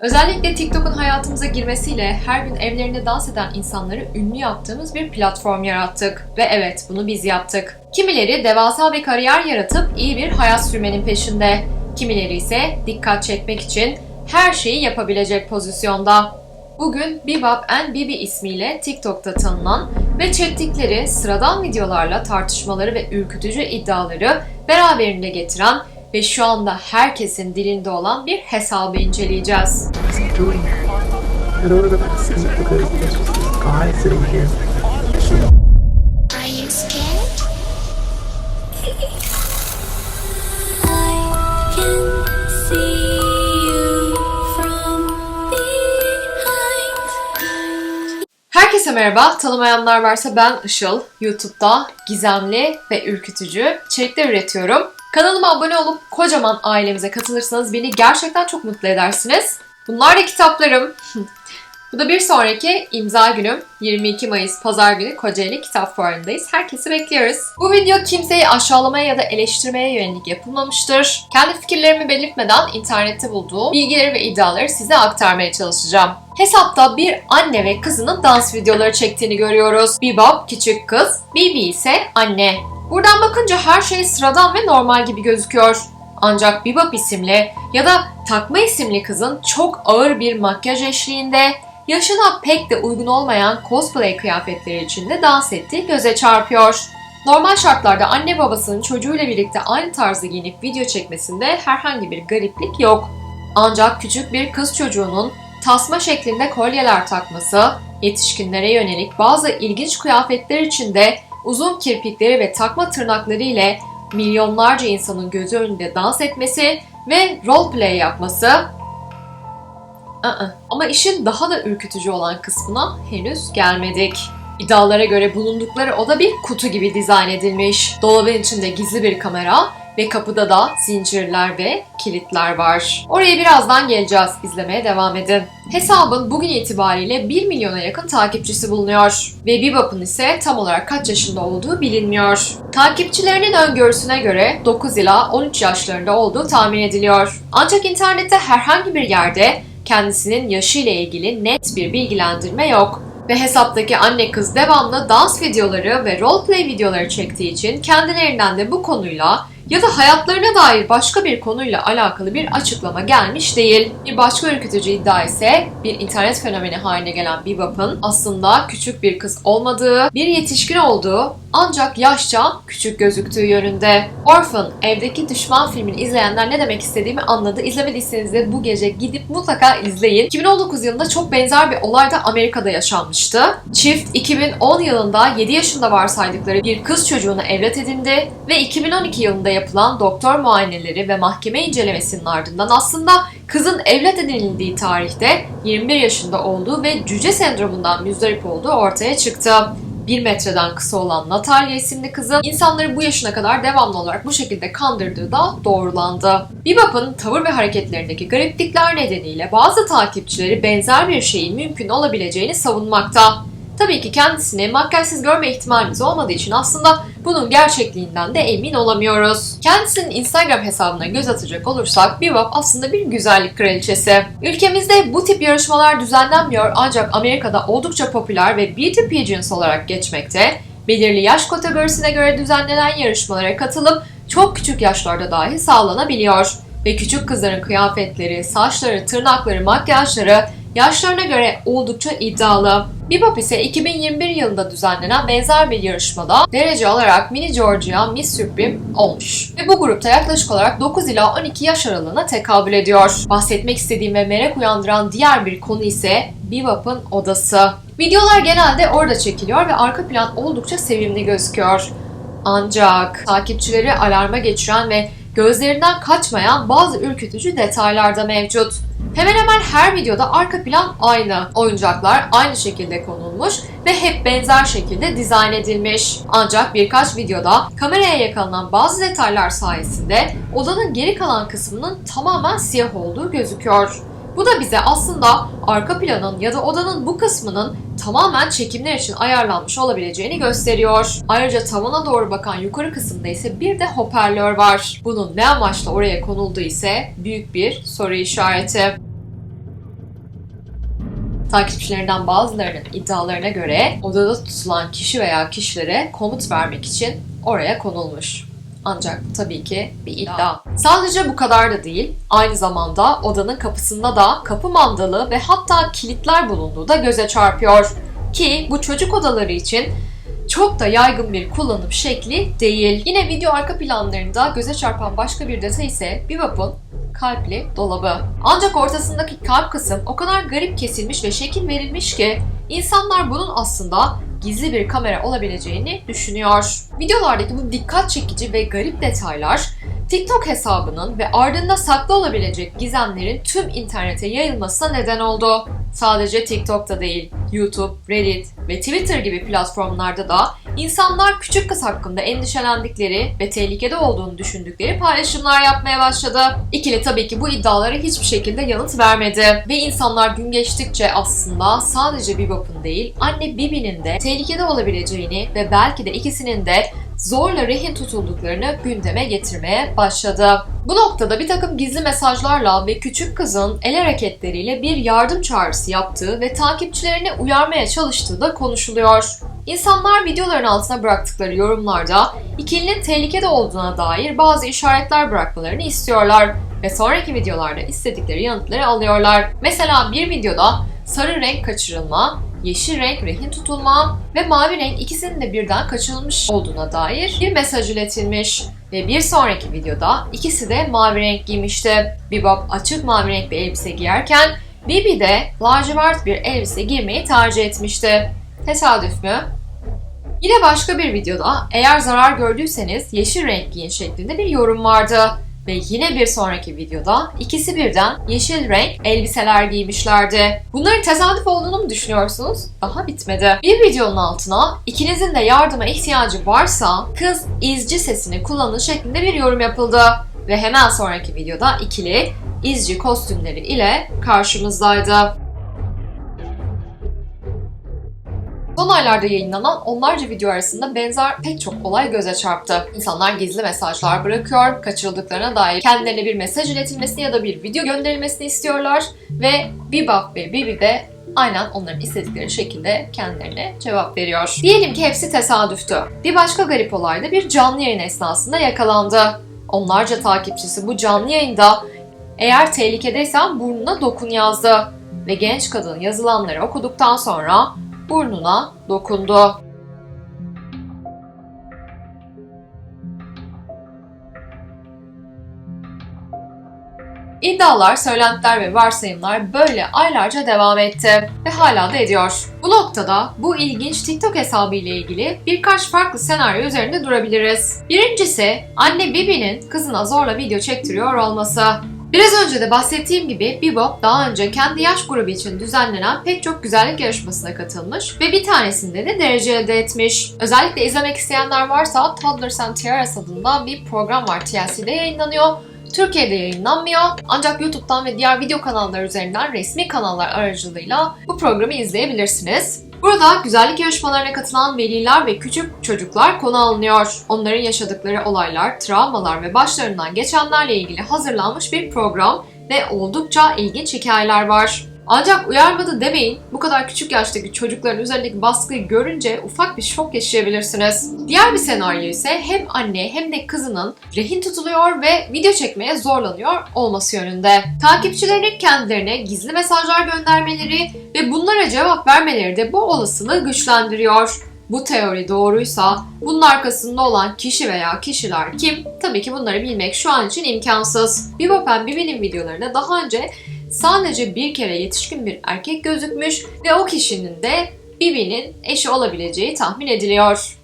Özellikle TikTok'un hayatımıza girmesiyle her gün evlerinde dans eden insanları ünlü yaptığımız bir platform yarattık. Ve evet bunu biz yaptık. Kimileri devasa bir kariyer yaratıp iyi bir hayat sürmenin peşinde. Kimileri ise dikkat çekmek için her şeyi yapabilecek pozisyonda. Bugün Bebop and Bibi ismiyle TikTok'ta tanınan ve çektikleri sıradan videolarla tartışmaları ve ürkütücü iddiaları beraberinde getiren ve şu anda herkesin dilinde olan bir hesabı inceleyeceğiz. Herkese merhaba, tanımayanlar varsa ben Işıl. YouTube'da gizemli ve ürkütücü içerikler üretiyorum. Kanalıma abone olup kocaman ailemize katılırsanız beni gerçekten çok mutlu edersiniz. Bunlar da kitaplarım. Bu da bir sonraki imza günüm. 22 Mayıs Pazar günü Kocaeli Kitap Fuarı'ndayız. Herkesi bekliyoruz. Bu video kimseyi aşağılamaya ya da eleştirmeye yönelik yapılmamıştır. Kendi fikirlerimi belirtmeden internette bulduğum bilgileri ve iddiaları size aktarmaya çalışacağım. Hesapta bir anne ve kızının dans videoları çektiğini görüyoruz. Bebop küçük kız, Bibi ise anne. Buradan bakınca her şey sıradan ve normal gibi gözüküyor. Ancak Bebop isimli ya da Takma isimli kızın çok ağır bir makyaj eşliğinde yaşına pek de uygun olmayan cosplay kıyafetleri içinde dans ettiği göze çarpıyor. Normal şartlarda anne babasının çocuğuyla birlikte aynı tarzda giyinip video çekmesinde herhangi bir gariplik yok. Ancak küçük bir kız çocuğunun tasma şeklinde kolyeler takması, yetişkinlere yönelik bazı ilginç kıyafetler içinde uzun kirpikleri ve takma tırnakları ile milyonlarca insanın gözü önünde dans etmesi ve roleplay yapması ama işin daha da ürkütücü olan kısmına henüz gelmedik. İddialara göre bulundukları oda bir kutu gibi dizayn edilmiş. Dolabın içinde gizli bir kamera ve kapıda da zincirler ve kilitler var. Oraya birazdan geleceğiz. İzlemeye devam edin. Hesabın bugün itibariyle 1 milyona yakın takipçisi bulunuyor. Ve Bebop'un ise tam olarak kaç yaşında olduğu bilinmiyor. Takipçilerinin öngörüsüne göre 9 ila 13 yaşlarında olduğu tahmin ediliyor. Ancak internette herhangi bir yerde kendisinin yaşı ile ilgili net bir bilgilendirme yok. Ve hesaptaki anne kız devamlı dans videoları ve roleplay videoları çektiği için kendilerinden de bu konuyla ya da hayatlarına dair başka bir konuyla alakalı bir açıklama gelmiş değil. Bir başka ürkütücü iddia ise bir internet fenomeni haline gelen Bebop'un aslında küçük bir kız olmadığı, bir yetişkin olduğu ancak yaşça küçük gözüktüğü yönünde. Orphan, Evdeki Düşman filmini izleyenler ne demek istediğimi anladı. İzlemediyseniz de bu gece gidip mutlaka izleyin. 2019 yılında çok benzer bir olay da Amerika'da yaşanmıştı. Çift 2010 yılında 7 yaşında varsaydıkları bir kız çocuğunu evlat edindi ve 2012 yılında yapılan doktor muayeneleri ve mahkeme incelemesinin ardından aslında kızın evlat edinildiği tarihte 21 yaşında olduğu ve cüce sendromundan müzdarip olduğu ortaya çıktı. 1 metreden kısa olan Natalya isimli kızın insanları bu yaşına kadar devamlı olarak bu şekilde kandırdığı da doğrulandı. Bebop'un tavır ve hareketlerindeki gariplikler nedeniyle bazı takipçileri benzer bir şeyin mümkün olabileceğini savunmakta. Tabii ki kendisini makyajsız görme ihtimalimiz olmadığı için aslında bunun gerçekliğinden de emin olamıyoruz. Kendisinin Instagram hesabına göz atacak olursak Bebop aslında bir güzellik kraliçesi. Ülkemizde bu tip yarışmalar düzenlenmiyor ancak Amerika'da oldukça popüler ve beauty pageants olarak geçmekte. Belirli yaş kategorisine göre düzenlenen yarışmalara katılıp çok küçük yaşlarda dahi sağlanabiliyor. Ve küçük kızların kıyafetleri, saçları, tırnakları, makyajları yaşlarına göre oldukça iddialı. Bebop ise 2021 yılında düzenlenen benzer bir yarışmada derece alarak Mini Georgia Miss Supreme olmuş. Ve bu grupta yaklaşık olarak 9 ila 12 yaş aralığına tekabül ediyor. Bahsetmek istediğim ve merak uyandıran diğer bir konu ise Bebop'un odası. Videolar genelde orada çekiliyor ve arka plan oldukça sevimli gözüküyor. Ancak takipçileri alarma geçiren ve gözlerinden kaçmayan bazı ürkütücü detaylar da mevcut. Hemen hemen her videoda arka plan aynı. Oyuncaklar aynı şekilde konulmuş ve hep benzer şekilde dizayn edilmiş. Ancak birkaç videoda kameraya yakalanan bazı detaylar sayesinde odanın geri kalan kısmının tamamen siyah olduğu gözüküyor. Bu da bize aslında arka planın ya da odanın bu kısmının tamamen çekimler için ayarlanmış olabileceğini gösteriyor. Ayrıca tavana doğru bakan yukarı kısımda ise bir de hoparlör var. Bunun ne amaçla oraya konulduğu ise büyük bir soru işareti. Takipçilerinden bazılarının iddialarına göre odada tutulan kişi veya kişilere komut vermek için oraya konulmuş. Ancak tabii ki bir iddia. Sadece bu kadar da değil, aynı zamanda odanın kapısında da kapı mandalı ve hatta kilitler bulunduğu da göze çarpıyor. Ki bu çocuk odaları için çok da yaygın bir kullanım şekli değil. Yine video arka planlarında göze çarpan başka bir detay ise Bebop'un kalpli dolabı. Ancak ortasındaki kalp kısım o kadar garip kesilmiş ve şekil verilmiş ki insanlar bunun aslında gizli bir kamera olabileceğini düşünüyor. Videolardaki bu dikkat çekici ve garip detaylar TikTok hesabının ve ardında saklı olabilecek gizemlerin tüm internete yayılmasına neden oldu. Sadece TikTok'ta değil, YouTube, Reddit ve Twitter gibi platformlarda da insanlar küçük kız hakkında endişelendikleri ve tehlikede olduğunu düşündükleri paylaşımlar yapmaya başladı. İkili tabii ki bu iddialara hiçbir şekilde yanıt vermedi ve insanlar gün geçtikçe aslında sadece Bebop'un değil, anne Bibi'nin de tehlikede olabileceğini ve belki de ikisinin de zorla rehin tutulduklarını gündeme getirmeye başladı. Bu noktada bir takım gizli mesajlarla ve küçük kızın el hareketleriyle bir yardım çağrısı yaptığı ve takipçilerini uyarmaya çalıştığı da konuşuluyor. İnsanlar videoların altına bıraktıkları yorumlarda ikilinin tehlikede olduğuna dair bazı işaretler bırakmalarını istiyorlar ve sonraki videolarda istedikleri yanıtları alıyorlar. Mesela bir videoda sarı renk kaçırılma, yeşil renk rehin tutulma ve mavi renk ikisinin de birden kaçırılmış olduğuna dair bir mesaj iletilmiş. Ve bir sonraki videoda ikisi de mavi renk giymişti. Bebop açık mavi renk bir elbise giyerken Bibi de lacivert bir elbise giymeyi tercih etmişti. Tesadüf mü? Yine başka bir videoda eğer zarar gördüyseniz yeşil renk giyin şeklinde bir yorum vardı. Ve yine bir sonraki videoda ikisi birden yeşil renk elbiseler giymişlerdi. Bunların tesadüf olduğunu mu düşünüyorsunuz? Daha bitmedi. Bir videonun altına ikinizin de yardıma ihtiyacı varsa kız izci sesini kullanın şeklinde bir yorum yapıldı. Ve hemen sonraki videoda ikili izci kostümleri ile karşımızdaydı. Son aylarda yayınlanan onlarca video arasında benzer pek çok olay göze çarptı. İnsanlar gizli mesajlar bırakıyor, kaçırıldıklarına dair kendilerine bir mesaj iletilmesini ya da bir video gönderilmesini istiyorlar ve Bebop ve Bibi de aynen onların istedikleri şekilde kendilerine cevap veriyor. Diyelim ki hepsi tesadüftü. Bir başka garip olay da bir canlı yayın esnasında yakalandı. Onlarca takipçisi bu canlı yayında eğer tehlikedeysen burnuna dokun yazdı ve genç kadın yazılanları okuduktan sonra burnuna dokundu. İddialar, söylentiler ve varsayımlar böyle aylarca devam etti ve hala da ediyor. Bu noktada bu ilginç TikTok hesabı ile ilgili birkaç farklı senaryo üzerinde durabiliriz. Birincisi anne Bibi'nin kızına zorla video çektiriyor olması. Biraz önce de bahsettiğim gibi Bebop daha önce kendi yaş grubu için düzenlenen pek çok güzellik yarışmasına katılmış ve bir tanesinde de derece elde etmiş. Özellikle izlemek isteyenler varsa Toddlers and Tiaras adında bir program var TLC'de yayınlanıyor. Türkiye'de yayınlanmıyor ancak YouTube'dan ve diğer video kanalları üzerinden resmi kanallar aracılığıyla bu programı izleyebilirsiniz. Burada güzellik yarışmalarına katılan veliler ve küçük çocuklar konu alınıyor. Onların yaşadıkları olaylar, travmalar ve başlarından geçenlerle ilgili hazırlanmış bir program ve oldukça ilginç hikayeler var. Ancak uyarmadı demeyin, bu kadar küçük yaştaki çocukların üzerindeki baskıyı görünce ufak bir şok yaşayabilirsiniz. Diğer bir senaryo ise hem anne hem de kızının rehin tutuluyor ve video çekmeye zorlanıyor olması yönünde. Takipçilerinin kendilerine gizli mesajlar göndermeleri ve bunlara cevap vermeleri de bu olasılığı güçlendiriyor. Bu teori doğruysa bunun arkasında olan kişi veya kişiler kim? Tabii ki bunları bilmek şu an için imkansız. Bebop and Bibi'nin videolarında daha önce sadece bir kere yetişkin bir erkek gözükmüş ve o kişinin de Bibi'nin eşi olabileceği tahmin ediliyor.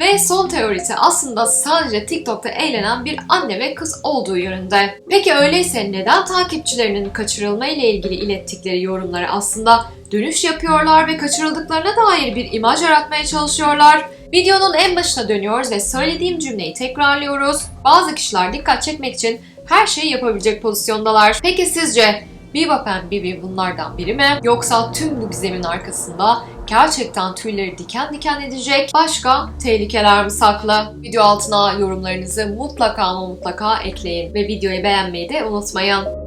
Ve son teorisi aslında sadece TikTok'ta eğlenen bir anne ve kız olduğu yönünde. Peki öyleyse neden takipçilerinin kaçırılma ile ilgili ilettikleri yorumlara aslında dönüş yapıyorlar ve kaçırıldıklarına dair bir imaj yaratmaya çalışıyorlar? Videonun en başına dönüyoruz ve söylediğim cümleyi tekrarlıyoruz. Bazı kişiler dikkat çekmek için her şeyi yapabilecek pozisyondalar. Peki sizce Bebop and Bibi bunlardan biri mi? Yoksa tüm bu gizemin arkasında gerçekten tüyleri diken diken edecek başka tehlikeler mi saklı? Video altına yorumlarınızı mutlaka ama mutlaka ekleyin ve videoyu beğenmeyi de unutmayın.